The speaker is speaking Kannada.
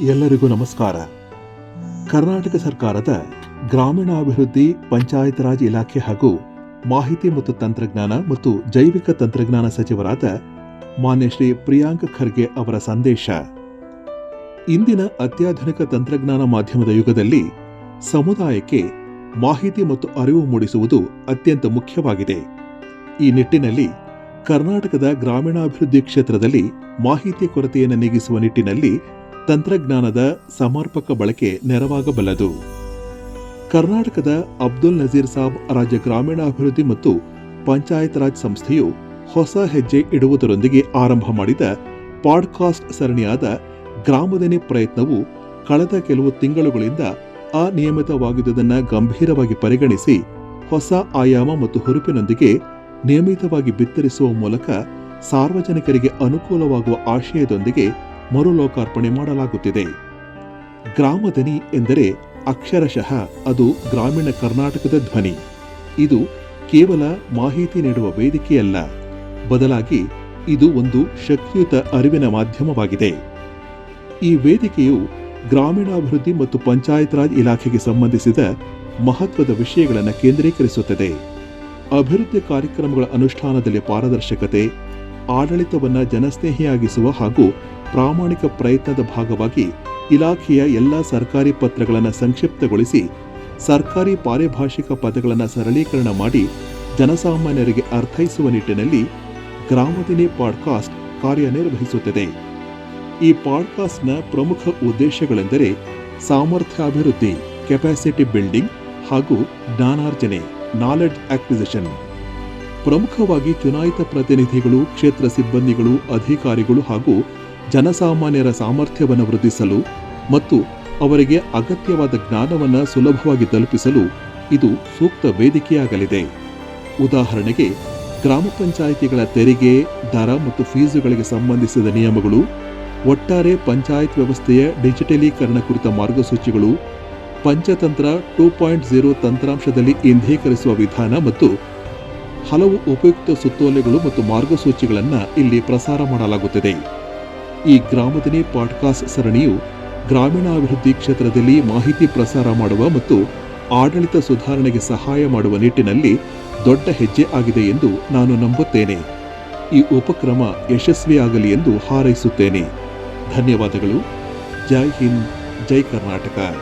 ಎಲ್ಲರಿಗೂ ನಮಸ್ಕಾರ. ಕರ್ನಾಟಕ ಸರ್ಕಾರದ ಗ್ರಾಮೀಣಾಭಿವೃದ್ಧಿ ಪಂಚಾಯತ್ ರಾಜ್ ಇಲಾಖೆ ಹಾಗೂ ಮಾಹಿತಿ ಮತ್ತು ತಂತ್ರಜ್ಞಾನ ಮತ್ತು ಜೈವಿಕ ತಂತ್ರಜ್ಞಾನ ಸಚಿವರಾದ ಮಾನ್ಯ ಶ್ರೀ ಪ್ರಿಯಾಂಕ್ ಖರ್ಗೆ ಅವರ ಸಂದೇಶ. ಇಂದಿನ ಅತ್ಯಾಧುನಿಕ ತಂತ್ರಜ್ಞಾನ ಮಾಧ್ಯಮದ ಯುಗದಲ್ಲಿ ಸಮುದಾಯಕ್ಕೆ ಮಾಹಿತಿ ಮತ್ತು ಅರಿವು ಮೂಡಿಸುವುದು ಅತ್ಯಂತ ಮುಖ್ಯವಾಗಿದೆ. ಈ ನಿಟ್ಟಿನಲ್ಲಿ ಕರ್ನಾಟಕದ ಗ್ರಾಮೀಣಾಭಿವೃದ್ಧಿ ಕ್ಷೇತ್ರದಲ್ಲಿ ಮಾಹಿತಿ ಕೊರತೆಯನ್ನು ನೀಗಿಸುವ ನಿಟ್ಟಿನಲ್ಲಿ ತಂತ್ರಜ್ಞಾನದ ಸಮರ್ಪಕ ಬಳಕೆ ನೆರವಾಗಬಲ್ಲದು. ಕರ್ನಾಟಕದ ಅಬ್ದುಲ್ ನಜೀರ್ ಸಾಬ್ ರಾಜ್ಯ ಗ್ರಾಮೀಣಾಭಿವೃದ್ಧಿ ಮತ್ತು ಪಂಚಾಯತ್ ರಾಜ್ ಸಂಸ್ಥೆಯು ಹೊಸ ಹೆಜ್ಜೆ ಇಡುವುದರೊಂದಿಗೆ ಆರಂಭ ಮಾಡಿದ ಪಾಡ್ಕಾಸ್ಟ್ ಸರಣಿಯಾದ ಗ್ರಾಮದನೆ ಪ್ರಯತ್ನವು ಕಳೆದ ಕೆಲವು ತಿಂಗಳುಗಳಿಂದ ಅನಿಯಮಿತವಾಗಿದ್ದುದನ್ನು ಗಂಭೀರವಾಗಿ ಪರಿಗಣಿಸಿ ಹೊಸ ಆಯಾಮ ಮತ್ತು ಹುರುಪಿನೊಂದಿಗೆ ನಿಯಮಿತವಾಗಿ ಬಿತ್ತರಿಸುವ ಮೂಲಕ ಸಾರ್ವಜನಿಕರಿಗೆ ಅನುಕೂಲವಾಗುವ ಆಶಯದೊಂದಿಗೆ ಮರು ಲೋಕಾರ್ಪಣೆ ಮಾಡಲಾಗುತ್ತಿದೆ. ಗ್ರಾಮದನಿ ಎಂದರೆ ಅಕ್ಷರಶಃ ಅದು ಗ್ರಾಮೀಣ ಕರ್ನಾಟಕದ ಧ್ವನಿ. ಇದು ಕೇವಲ ಮಾಹಿತಿ ನೀಡುವ ವೇದಿಕೆಯಲ್ಲ. ಬದಲಾಗಿ ಇದು ಒಂದು ಶಕ್ತಿಯುತ ಅರಿವಿನ ಮಾಧ್ಯಮವಾಗಿದೆ. ಈ ವೇದಿಕೆಯು ಗ್ರಾಮೀಣಾಭಿವೃದ್ಧಿ ಮತ್ತು ಪಂಚಾಯತ್ ರಾಜ್ ಇಲಾಖೆಗೆ ಸಂಬಂಧಿಸಿದ ಮಹತ್ವದ ವಿಷಯಗಳನ್ನು ಕೇಂದ್ರೀಕರಿಸುತ್ತದೆ. ಅಭಿವೃದ್ಧಿ ಕಾರ್ಯಕ್ರಮಗಳ ಅನುಷ್ಠಾನದಲ್ಲಿ ಪಾರದರ್ಶಕತೆ, ಆಡಳಿತವನ್ನು ಜನಸ್ನೇಹಿಯಾಗಿಸುವ ಹಾಗೂ ಪ್ರಾಮಾಣಿಕ ಪ್ರಯತ್ನದ ಭಾಗವಾಗಿ ಇಲಾಖೆಯ ಎಲ್ಲ ಸರ್ಕಾರಿ ಪತ್ರಗಳನ್ನು ಸಂಕ್ಷಿಪ್ತಗೊಳಿಸಿ ಸರ್ಕಾರಿ ಪಾರಿಭಾಷಿಕ ಪದಗಳನ್ನು ಸರಳೀಕರಣ ಮಾಡಿ ಜನಸಾಮಾನ್ಯರಿಗೆ ಅರ್ಥೈಸುವ ನಿಟ್ಟಿನಲ್ಲಿ ಗ್ರಾಮದಿನಿ ಪಾಡ್ಕಾಸ್ಟ್ ಕಾರ್ಯನಿರ್ವಹಿಸುತ್ತದೆ. ಈ ಪಾಡ್ಕಾಸ್ಟ್ನ ಪ್ರಮುಖ ಉದ್ದೇಶಗಳೆಂದರೆ ಸಾಮರ್ಥ್ಯಾಭಿವೃದ್ಧಿ ಕೆಪಾಸಿಟಿ ಬಿಲ್ಡಿಂಗ್ ಹಾಗೂ ಜ್ಞಾನಾರ್ಜನೆ ನಾಲೆಡ್ಜ್ ಆಕ್ವಿಸಿಷನ್ ಪ್ರಮುಖವಾಗಿ ಚುನಾಯಿತ ಪ್ರತಿನಿಧಿಗಳು, ಕ್ಷೇತ್ರ ಸಿಬ್ಬಂದಿಗಳು, ಅಧಿಕಾರಿಗಳು ಹಾಗೂ ಜನಸಾಮಾನ್ಯರ ಸಾಮರ್ಥ್ಯವನ್ನು ವೃದ್ಧಿಸಲು ಮತ್ತು ಅವರಿಗೆ ಅಗತ್ಯವಾದ ಜ್ಞಾನವನ್ನು ಸುಲಭವಾಗಿ ತಲುಪಿಸಲು ಇದು ಸೂಕ್ತ ವೇದಿಕೆಯಾಗಲಿದೆ. ಉದಾಹರಣೆಗೆ, ಗ್ರಾಮ ಪಂಚಾಯಿತಿಗಳ ತೆರಿಗೆ, ದರ ಮತ್ತು ಫೀಸುಗಳಿಗೆ ಸಂಬಂಧಿಸಿದ ನಿಯಮಗಳು, ಒಟ್ಟಾರೆ ಪಂಚಾಯತ್ ವ್ಯವಸ್ಥೆಯ ಡಿಜಿಟಲೀಕರಣ ಕುರಿತ ಮಾರ್ಗಸೂಚಿಗಳು, ಪಂಚತಂತ್ರ ಟೂ ಪಾಯಿಂಟ್ ಜೀರೋ ತಂತ್ರಾಂಶದಲ್ಲಿ ಇಂಧೀಕರಿಸುವ ವಿಧಾನ ಮತ್ತು ಹಲವು ಉಪಯುಕ್ತ ಸುತ್ತೋಲೆಗಳು ಮತ್ತು ಮಾರ್ಗಸೂಚಿಗಳನ್ನು ಇಲ್ಲಿ ಪ್ರಸಾರ ಮಾಡಲಾಗುತ್ತದೆ. ಈ ಗ್ರಾಮದನೇ ಪಾಡ್ಕಾಸ್ಟ್ ಸರಣಿಯು ಗ್ರಾಮೀಣಾಭಿವೃದ್ಧಿ ಕ್ಷೇತ್ರದಲ್ಲಿ ಮಾಹಿತಿ ಪ್ರಸಾರ ಮಾಡುವ ಮತ್ತು ಆಡಳಿತ ಸುಧಾರಣೆಗೆ ಸಹಾಯ ಮಾಡುವ ನಿಟ್ಟಿನಲ್ಲಿ ದೊಡ್ಡ ಹೆಜ್ಜೆ ಆಗಿದೆ ಎಂದು ನಾನು ನಂಬುತ್ತೇನೆ. ಈ ಉಪಕ್ರಮ ಯಶಸ್ವಿಯಾಗಲಿ ಎಂದು ಹಾರೈಸುತ್ತೇನೆ. ಧನ್ಯವಾದಗಳು. ಜೈ ಹಿಂದ್, ಜೈ ಕರ್ನಾಟಕ.